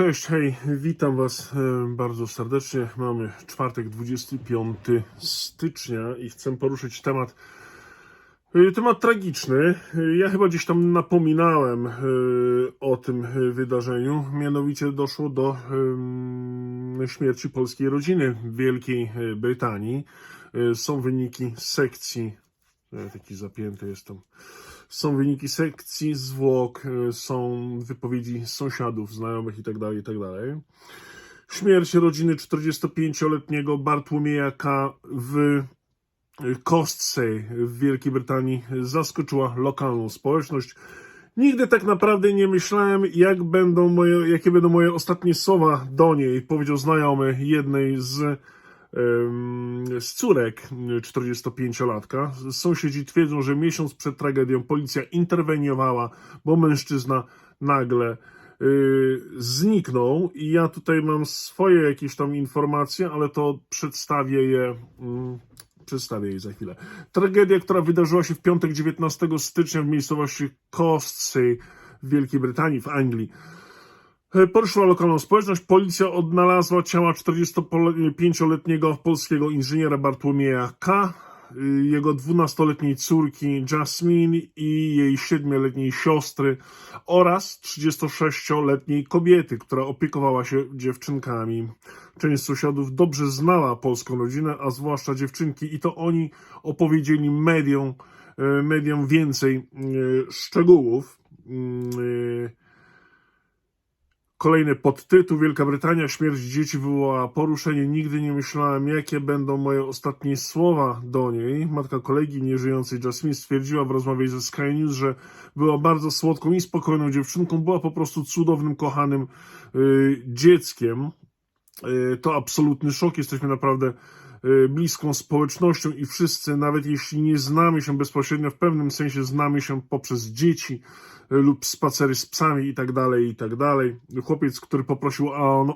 Cześć, hej, witam Was e, bardzo serdecznie. Mamy czwartek, 25 stycznia i chcę poruszyć temat, e, temat tragiczny. E, Ja chyba gdzieś tam napominałem o tym wydarzeniu. Mianowicie doszło do śmierci polskiej rodziny w Wielkiej Brytanii. Są wyniki sekcji, taki zapięty jestem. Są wyniki sekcji zwłok, y, są wypowiedzi sąsiadów, znajomych itd., itd. Śmierć rodziny 45-letniego Bartłomieja K. w y, kostce w Wielkiej Brytanii zaskoczyła lokalną społeczność. Nigdy tak naprawdę nie myślałem, jak będą moje, jakie będą moje ostatnie słowa do niej, powiedział znajomy jednej z, z córek 45-latka. Sąsiedzi twierdzą, że miesiąc przed tragedią policja interweniowała, bo mężczyzna nagle y, zniknął i ja tutaj mam swoje jakieś tam informacje, ale to przedstawię je mm, przedstawię je za chwilę. Tragedia, która wydarzyła się w piątek 19 stycznia w miejscowości Kostsey w Wielkiej Brytanii, w Anglii. E, Poruszyła lokalną społeczność. Policja odnalazła ciała 45-letniego polskiego inżyniera Bartłomieja K., y, jego 12-letniej córki Jasmine i jej 7-letniej siostry oraz 36-letniej kobiety, która opiekowała się dziewczynkami. Część sąsiadów dobrze znała polską rodzinę, a zwłaszcza dziewczynki i to oni opowiedzieli mediom, e, mediom więcej e, szczegółów. Kolejny podtytuł Wielka Brytania, śmierć dzieci wywołała poruszenie. Nigdy nie myślałem, jakie będą moje ostatnie słowa do niej. Matka kolegi nieżyjącej Jasmine stwierdziła w rozmowie ze Sky News, że była bardzo słodką i spokojną dziewczynką. Była po prostu cudownym, kochanym y, dzieckiem. Y, to absolutny szok. Jesteśmy naprawdę bliską społecznością i wszyscy, nawet jeśli nie znamy się bezpośrednio, w pewnym sensie znamy się poprzez dzieci y, lub spacery z psami i tak dalej, i tak. Chłopiec, który poprosił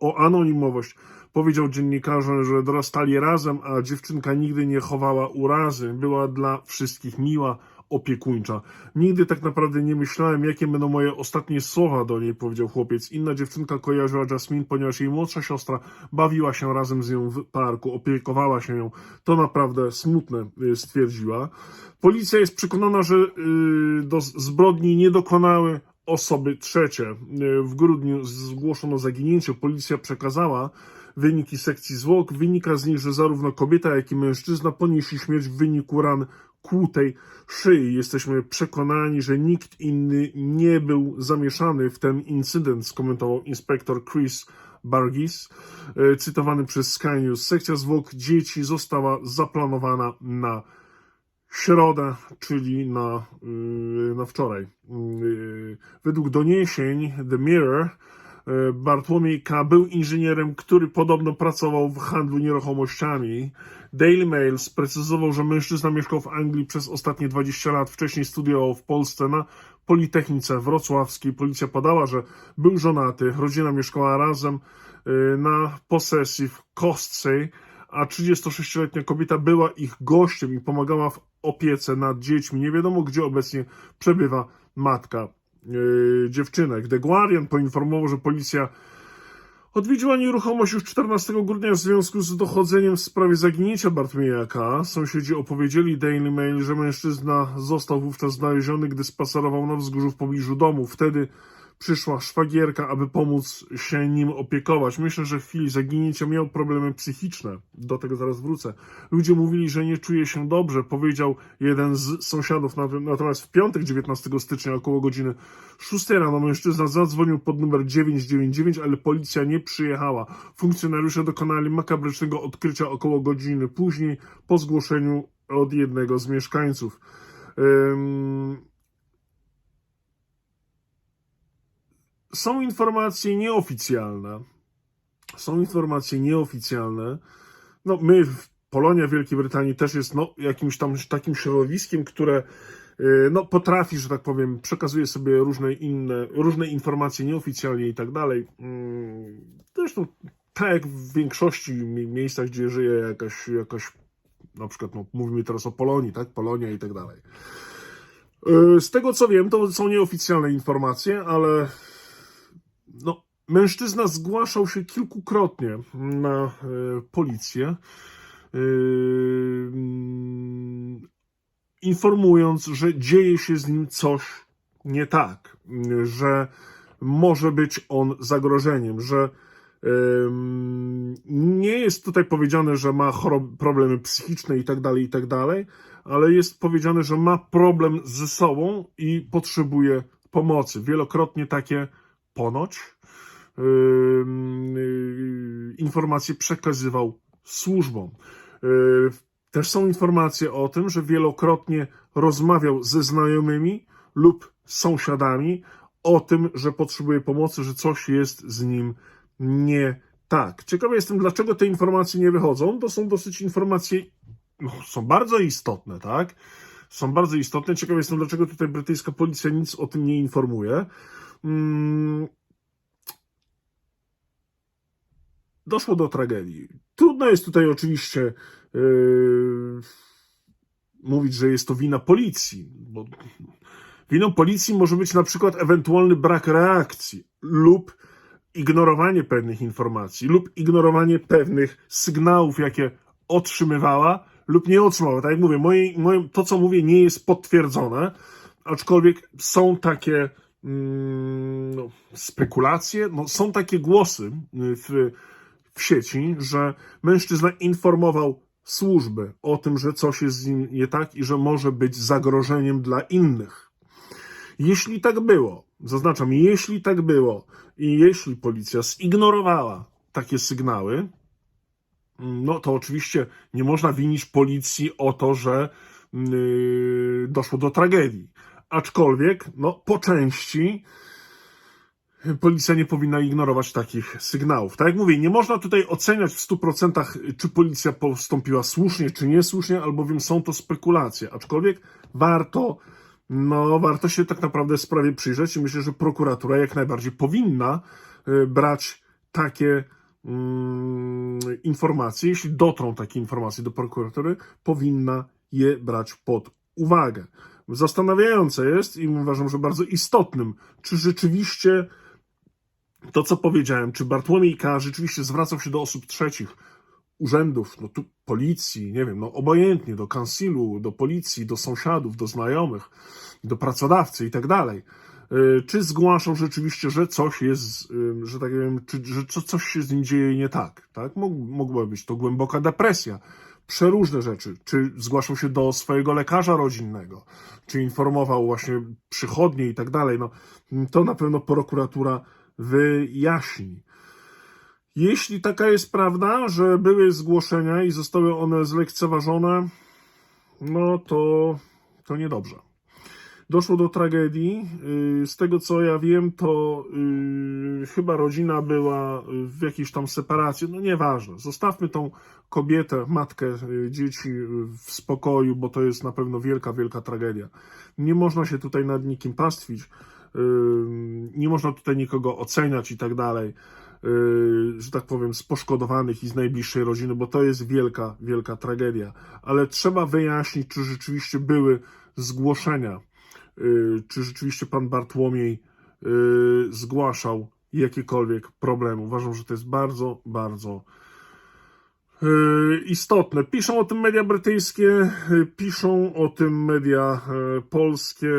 o anonimowość, powiedział dziennikarzom, że dorastali razem, a dziewczynka nigdy nie chowała urazy. Była dla wszystkich miła, opiekuńcza. Nigdy tak naprawdę nie myślałem, jakie będą moje ostatnie słowa do niej, powiedział chłopiec. Inna dziewczynka kojarzyła Jasmine, ponieważ jej młodsza siostra bawiła się razem z nią w parku, opiekowała się nią. To naprawdę smutne, y, stwierdziła. Policja jest przekonana, że y, do zbrodni nie dokonały osoby trzecie. Y, W grudniu zgłoszono zaginięcie. Policja przekazała wyniki sekcji zwłok. Wynika z nich, że zarówno kobieta, jak i mężczyzna ponieśli śmierć w wyniku ran kłutej szyi. Jesteśmy przekonani, że nikt inny nie był zamieszany w ten incydent, skomentował inspektor Chris Bargis, e, cytowany przez Sky News. Sekcja zwłok dzieci została zaplanowana na środę, czyli na, yy, na wczoraj. Yy, Według doniesień The Mirror Bartłomiej K. był inżynierem, który podobno pracował w handlu nieruchomościami. Daily Mail sprecyzował, że mężczyzna mieszkał w Anglii przez ostatnie 20 lat. Wcześniej studiował w Polsce na Politechnice Wrocławskiej. Policja podała, że był żonaty, rodzina mieszkała razem yy, na posesji w Kostsej, a 36-letnia kobieta była ich gościem i pomagała w opiece nad dziećmi. Nie wiadomo, gdzie obecnie przebywa matka dziewczynek. The Guardian poinformował, że policja odwiedziła nieruchomość już 14 grudnia w związku z dochodzeniem w sprawie zaginięcia Bartłomieja K. Sąsiedzi opowiedzieli Daily Mail, że mężczyzna został wówczas znaleziony, gdy spacerował na wzgórzu w pobliżu domu. Wtedy przyszła szwagierka, aby pomóc się nim opiekować. Myślę, że w chwili zaginięcia miał problemy psychiczne. Do tego zaraz wrócę. Ludzie mówili, że nie czuje się dobrze, powiedział jeden z sąsiadów. Nat- Natomiast w piątek 19 stycznia około godziny 6 rano mężczyzna zadzwonił pod numer 999, ale policja nie przyjechała. Funkcjonariusze dokonali makabrycznego odkrycia około godziny później po zgłoszeniu od jednego z mieszkańców. Ym, są informacje nieoficjalne. Są informacje nieoficjalne. No, my, w- Polonia w Wielkiej Brytanii też jest no, jakimś tam takim środowiskiem, które y, no, potrafi, że tak powiem, przekazuje sobie różne inne, różne informacje nieoficjalnie i tak dalej. Mm, Zresztą tak jak w większości mi- miejscach, gdzie żyje jakaś, jakaś na przykład, no, mówimy teraz o Polonii, tak? Polonia i tak dalej. Y, Z tego co wiem, to są nieoficjalne informacje, ale no, Mężczyzna zgłaszał się kilkukrotnie na e, policję, e, informując, że dzieje się z nim coś nie tak, że może być on zagrożeniem, że nie jest tutaj powiedziane, że ma problemy psychiczne i tak dalej, i tak ale jest powiedziane, że ma problem ze sobą i potrzebuje pomocy. Wielokrotnie takie ponoć yy, informacje przekazywał służbom. Yy, Też są informacje o tym, że wielokrotnie rozmawiał ze znajomymi lub sąsiadami o tym, że potrzebuje pomocy, że coś jest z nim nie tak. Ciekawy jestem, dlaczego te informacje nie wychodzą. To są dosyć informacje, no, są bardzo istotne, tak? Są bardzo istotne. Ciekawy jestem, dlaczego tutaj brytyjska policja nic o tym nie informuje. Mm, doszło do tragedii. Trudno jest tutaj oczywiście yy, mówić, że jest to wina policji, bo winą policji może być na przykład ewentualny brak reakcji lub ignorowanie pewnych informacji lub ignorowanie pewnych sygnałów, jakie otrzymywała lub nie otrzymała. Tak jak mówię, moje, moje, to co mówię nie jest potwierdzone, aczkolwiek są takie mm, no, spekulacje, no, są takie głosy y, w, w sieci, że mężczyzna informował służby o tym, że coś jest z nim nie tak i że może być zagrożeniem dla innych. Jeśli tak było, zaznaczam, jeśli tak było i jeśli policja zignorowała takie sygnały, no to oczywiście nie można winić policji o to, że yy, doszło do tragedii. Aczkolwiek, no po części policja nie powinna ignorować takich sygnałów. Tak jak mówię, nie można tutaj oceniać w 100% czy policja postąpiła słusznie, czy niesłusznie, albowiem są to spekulacje. Aczkolwiek warto, no warto się tak naprawdę sprawie przyjrzeć i myślę, że prokuratura jak najbardziej powinna y, brać takie mm, informacje, jeśli dotrą takie informacje do prokuratury, powinna je brać pod uwagę. Zastanawiające jest i uważam, że bardzo istotnym, czy rzeczywiście to, co powiedziałem, czy Bartłomiej K. rzeczywiście zwracał się do osób trzecich, urzędów, no tu policji, nie wiem, no obojętnie, do kansilu, do policji, do sąsiadów, do znajomych, do pracodawcy i tak dalej. Y, Czy zgłaszał rzeczywiście, że coś jest, że tak powiem, czy, że co- coś się z nim dzieje nie tak, tak? Mogła być to głęboka depresja, przeróżne rzeczy. Czy zgłaszał się do swojego lekarza rodzinnego, czy informował właśnie przychodnie i tak dalej. No, to na pewno prokuratura wyjaśni. Jeśli taka jest prawda, że były zgłoszenia i zostały one zlekceważone, no to, to niedobrze. Doszło do tragedii. Yy, Z tego co ja wiem, to yy, chyba rodzina była w jakiejś tam separacji. No nieważne. Zostawmy tą kobietę, matkę yy, dzieci w spokoju, bo to jest na pewno wielka, wielka tragedia. Nie można się tutaj nad nikim pastwić. Nie można tutaj nikogo oceniać i tak dalej że tak powiem, z poszkodowanych i z najbliższej rodziny, bo to jest wielka, wielka tragedia. Ale trzeba wyjaśnić, czy rzeczywiście były zgłoszenia, czy rzeczywiście pan Bartłomiej yy, zgłaszał jakiekolwiek problemy. Uważam, że to jest bardzo, bardzo yy, istotne. Piszą o tym media brytyjskie, piszą o tym media polskie.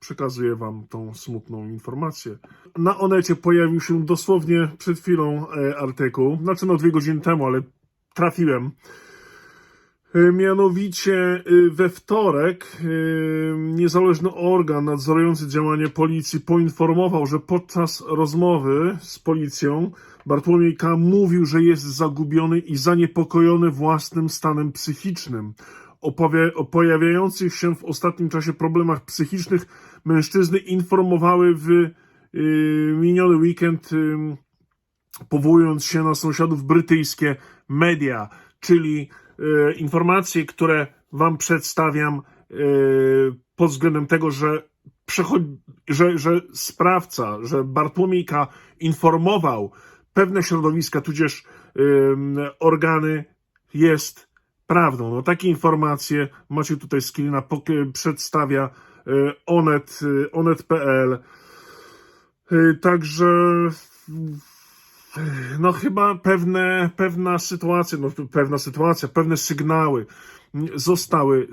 Przekazuję Wam tą smutną informację. Na Onecie pojawił się dosłownie przed chwilą artykuł, znaczy no dwie godziny temu, ale trafiłem. E, Mianowicie e, we wtorek e, niezależny organ nadzorujący działanie policji poinformował, że podczas rozmowy z policją Bartłomiej K. mówił, że jest zagubiony i zaniepokojony własnym stanem psychicznym. O pojawiających się w ostatnim czasie problemach psychicznych mężczyzny informowały w y, miniony weekend, y, powołując się na sąsiadów brytyjskie media, czyli y, informacje, które Wam przedstawiam y, pod względem tego, że, że, że sprawca, że Bartłomiejka informował pewne środowiska, tudzież organy, jest prawdą. No, takie informacje macie tutaj screena, pok- przedstawia y, Onet, y, onet.pl. Y, Także no chyba pewne, pewna sytuacja, no pewna sytuacja, pewne sygnały zostały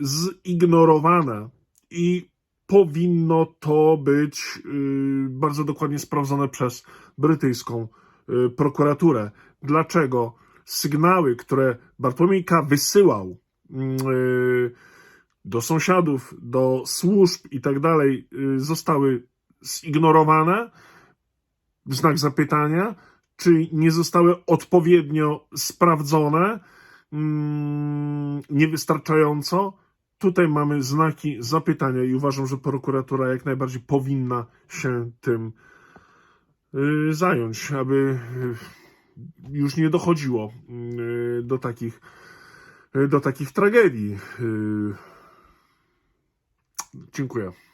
zignorowane i powinno to być y, bardzo dokładnie sprawdzone przez brytyjską y, prokuraturę. Dlaczego sygnały, które Bartłomiej K. wysyłał y, do sąsiadów, do służb i tak dalej, zostały zignorowane? Znak zapytania. Czy nie zostały odpowiednio sprawdzone? Mm, niewystarczająco? Tutaj mamy znaki zapytania i uważam, że prokuratura jak najbardziej powinna się tym y, zająć, aby y, już nie dochodziło y, do takich, do takich tragedii. Dziękuję.